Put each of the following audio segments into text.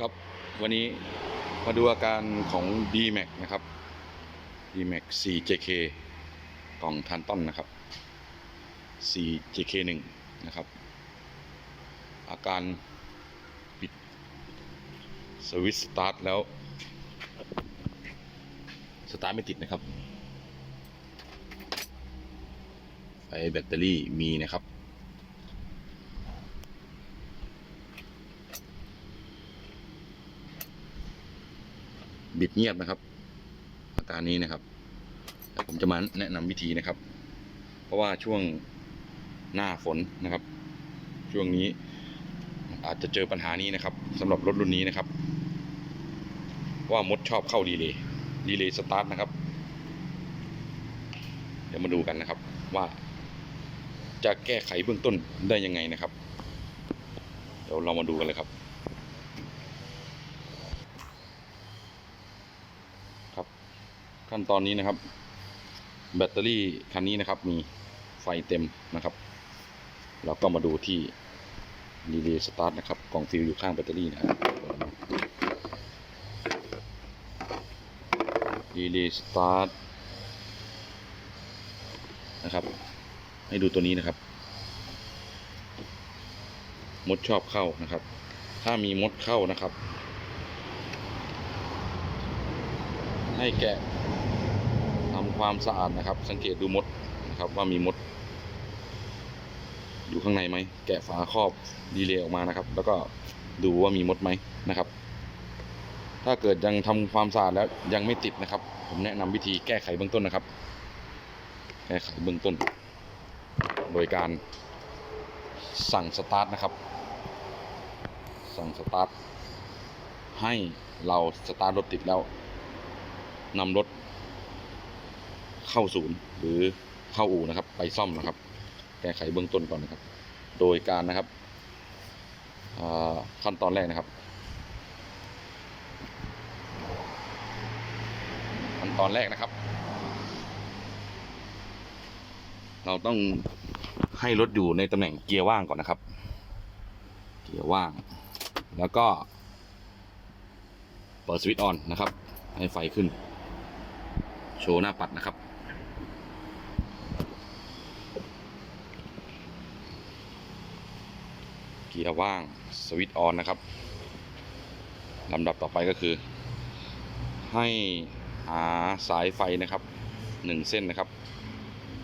ครับวันนี้มาดูอาการของ D-Max นะครับ D-Max 4JK กล่องทันต้นนะครับ 4JK1 นะครับ อาการปิดสวิตสตาร์ทแล้ว สตาร์ทไม่ติดนะครับไฟแบตเตอรี่มีนะครับ บิดเงียบนะครับ อาการนี้นะครับแต่ผมจะมาแนะนำวิธีนะครับ เพราะว่าช่วงหน้าฝนนะครับ ช่วงนี้อาจจะเจอปัญหานี้นะครับสำหรับรถรุ่นนี้นะครับ ว่ามดชอบเข้าดีเลย์ดีเลย์สตาร์ทนะครับ เดี๋ยวมาดูกันนะครับว่าจะแก้ไขเบื้องต้นได้ยังไงนะครับ เดี๋ยวเรามาดูกันเลยครับ ขั้นตอนนี้นะครับ แบตเตอรี่คันนี้นะครับ มีไฟเต็มนะครับ เราก็มาดูที่ดีเลย์สตาร์ทนะครับกล่องฟิลอยู่ข้างแบตเตอรี่นะครับดีเลย์สตาร์ทนะครับ ให้ดูตัวนี้นะครับ มดชอบเข้านะครับ ถ้ามีมดเข้านะครับ ให้แกะ ความสะอาดนะครับ สังเกตดูมดนะครับว่ามีมด อยู่ข้างในไหม แกะฝาครอบดีเลย์ออกมานะครับ แล้วก็ดูว่ามีมดไหมนะครับ ถ้าเกิดยังทำความสะอาดแล้วยังไม่ติดนะครับ ผมแนะนำวิธีแก้ไขเบื้องต้นนะครับ แก้ไขเบื้องต้น โดยการสั่งสตาร์ทนะครับ สั่งสตาร์ทให้เราสตาร์ทรถติดแล้วนำรถ เข้าศูนย์หรือเข้าอู่นะครับ ไปซ่อมนะครับ แก้ไขเบื้องต้นก่อนนะครับ โดยการนะครับขั้นตอนแรกนะครับ ขั้นตอนแรกนะครับ เราต้องให้รถอยู่ในตำแหน่งเกียร์ว่างก่อนนะครับ เกียร์ว่าง แล้วก็ เปิดสวิตช์ออนนะครับ ให้ไฟขึ้น โชว์หน้าปัดนะครับ เกียร์ว่างสวิตช์ออนนะครับลำดับต่อไปก็คือ ให้หาสายไฟนะครับหนึ่งเส้นนะครับ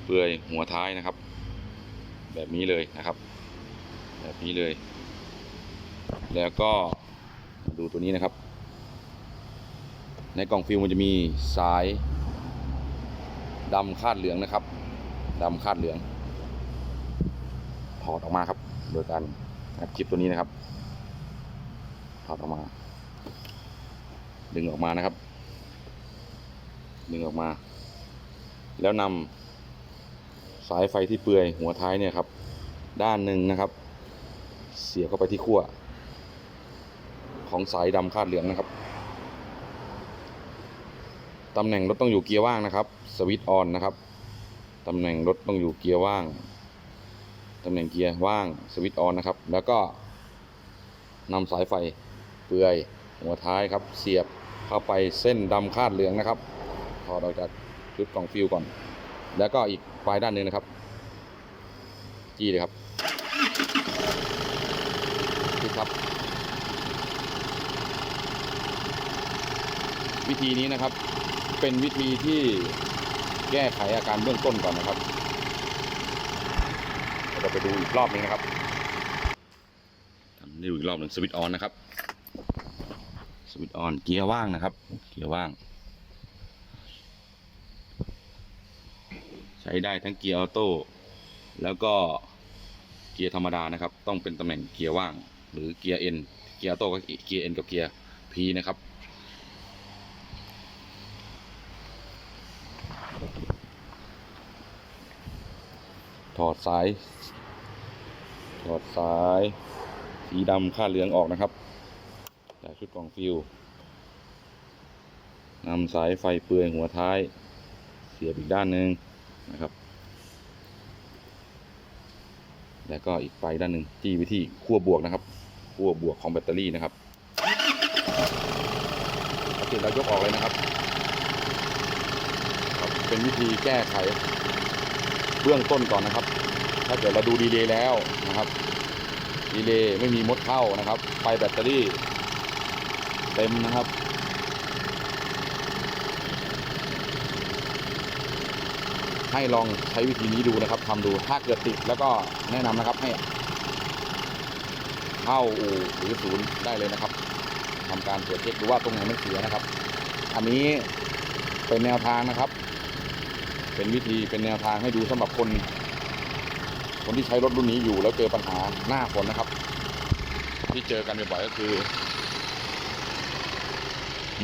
เปลือยหัวท้ายนะครับ แบบนี้เลยนะครับ แบบนี้เลย แล้วก็ดูตัวนี้นะครับ ในกล่องฟิลมันจะมีสายดำคาดเหลืองนะครับดำคาดเหลือง ถอดออกมาครับ โดยการ งัดคลิปตัวนี้นะครับถอดออกมา ดึงออกมานะครับ ดึงออกมา แล้วนำสายไฟที่เปลือยหัวท้ายเนี่ยครับ ด้านหนึ่งนะครับ เสียบเข้าไปที่ขั้วของสายดำคาดเหลืองนะครับตำแหน่งรถต้องอยู่เกียร์ว่างนะครับ สวิตช์ออนนะครับ ตำแหน่งรถต้องอยู่เกียร์ว่าง ตำแหน่งเกียร์ว่างสวิตช์ออนนะครับ แล้วก็นำสายไฟเปลือยหัวท้ายครับ เสียบเข้าไปเส้นดำคาดเหลืองนะครับถอดออกจากชุดกล่องฟิวก่อน แล้วก็อีกปลายด้านหนึ่งนะครับ จี้เลยครับจี้ครับ วิธีนี้นะครับ เป็นวิธีที่แก้ไขอาการเบื้องต้นก่อนนะครับ เราไปดูอีกรอบนึงนะครับทำดูอีกรอบหนึ่งสวิตช์ออนนะครับสวิตช์ออนเกียร์ว่างนะครับ เกียร์ว่าง ใช้ได้ทั้งเกียร์ออโต้แล้วก็เกียร์ธรรมดานะครับ ต้องเป็นตำแหน่งเกียร์ว่าง หรือเกียร์เอ็นเกียร์ออโต้ก็เกียร์เอ็นกับเกียร์พีนะครับถอดสาย ถอดสาย สีดำค่าเหลืองออกนะครับ จากชุดกล่องฟิวนำสายไฟเปลือยหัวท้าย เสียบอีกด้านหนึ่งนะครับ แล้วก็อีกไฟด้านหนึ่งจี้ไปที่ขั้วบวกนะครับขั้วบวกของแบตเตอรี่นะครับเราติดเรายกออกเลยนะครับครับเป็นวิธีแก้ไขเบื้องต้นก่อนนะครับ ถ้าเกิดเราดูดีเลย์แล้วนะครับดีเลย์ไม่มีมดเข้านะครับ ไฟแบตเตอรี่ เต็มนะครับ ให้ลองใช้วิธีนี้ดูนะครับทำดูถ้าเกิดติดแล้วก็แนะนำนะครับให้เข้าอู่หรือศูนย์ได้เลยนะครับทำการตรวจเช็คดูว่าตรงไหนมันเสียนะครับ อันนี้เป็นแนวทางนะครับ เป็นวิธีเป็นแนวทางให้ดูสำหรับคน คนที่ใช้รถรุ่นนี้อยู่แล้วเจอปัญหาหน้าฝนนะครับ ที่เจอกันบ่อยๆก็คือ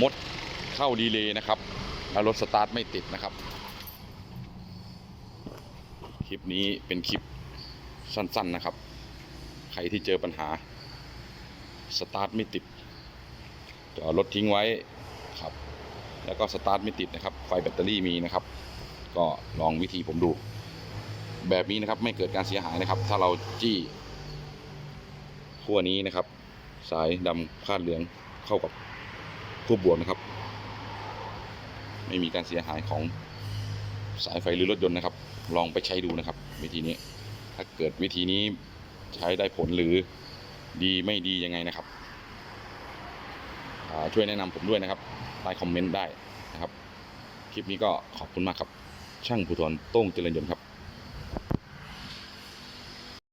มดเข้าดีเลย์นะครับ แล้วรถสตาร์ทไม่ติดนะครับ คลิปนี้เป็นคลิปสั้นๆนะครับ ใครที่เจอปัญหา สตาร์ทไม่ติดจอดรถทิ้งไว้ครับ แล้วก็สตาร์ทไม่ติดนะครับ ไฟแบตเตอรี่มีนะครับ ก็ลองวิธีผมดู แบบนี้นะครับไม่เกิดการเสียหายนะครับ ถ้าเราจี้ขั้วนี้นะครับ สายดำคาดเหลืองเข้ากับขั้วบวกนะครับ ไม่มีการเสียหายของสายไฟหรือรถยนต์นะครับ ลองไปใช้ดูนะครับ วิธีนี้ ถ้าเกิดวิธีนี้ใช้ได้ผลหรือดีไม่ดียังไงนะครับช่วยแนะนำผมด้วยนะครับใต้คอมเมนต์ได้นะครับ คลิปนี้ก็ขอบคุณมากครับ ช่างภูธรโต้งเจริญยนต์ครับ